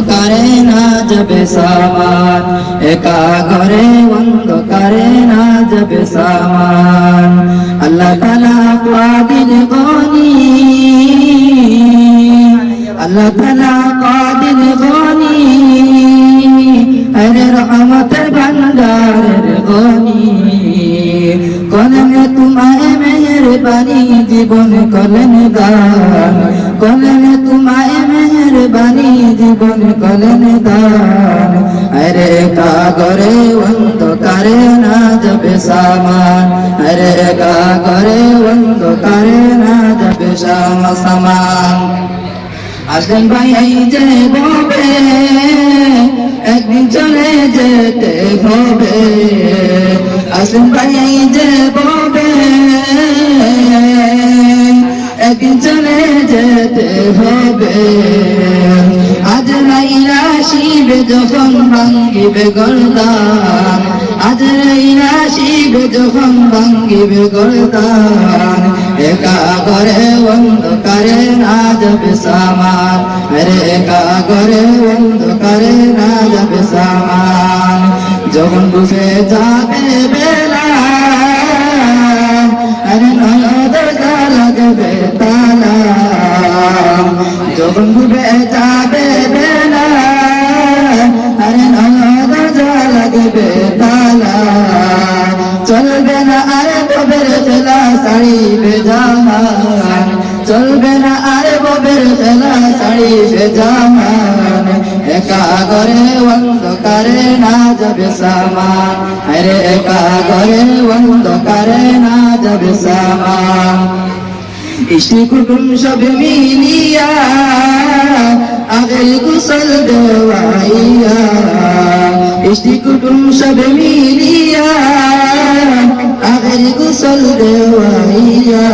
অন্ধকারে না যাবে সামান। একা ঘরে অন্ধকারে না যাবে সামান। আল্লাহ তালা কাদির গনি, আল্লাহ তালা কাদির গনি, আরে রহমতের ভান্ডারের গনি। কলমে তোমায় মেহরবানি, জীবন কলম দান কলমে তোমায় মেহরবানি জীবন কলম দান। আরে কাগরে অন্ধকারে না যাবে সামান। আরে কাগরে অন্ধকারে না যাবে সামা সামান। আসলেন ভাই যে ববে একদিন চলে যেতে হবে আসলেন ভাই যে চলে যেতে হবে। আজ রাইরা শিবে যখন ভাঙ্গিবে গরদান, আজ রাইরা শিবে যখন ভাঙ্গিবে গরদান একা করে অন্ধকারে না যাবে সামান আরে একা করে অন্ধকারে না যাবে সামান। যখন ডুবে যাবে বেলা, আরে নয়দ লাগবে তালা যখন ডুবে যাবে বেলা, আরে নয়দ লাগবে তালা। চলবে না আরে ববের খেলা শাড়ি বেজামান চলবে না আরে ববের খেলা শাড়ি বেজামান একা করে অন্ধকারে না যাবে সামান। আরে একা করে অন্ধকারে না যাবে সামান। ইষ্টি কুটুম সব মিলিয়া আগের কুশল দেওয়াইয়া। ইষ্টি কুটুম সব মিলিয়া আগের কুশল দেওয়াইয়া।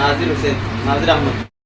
নাজির হোসেন, নাজির আহমদ।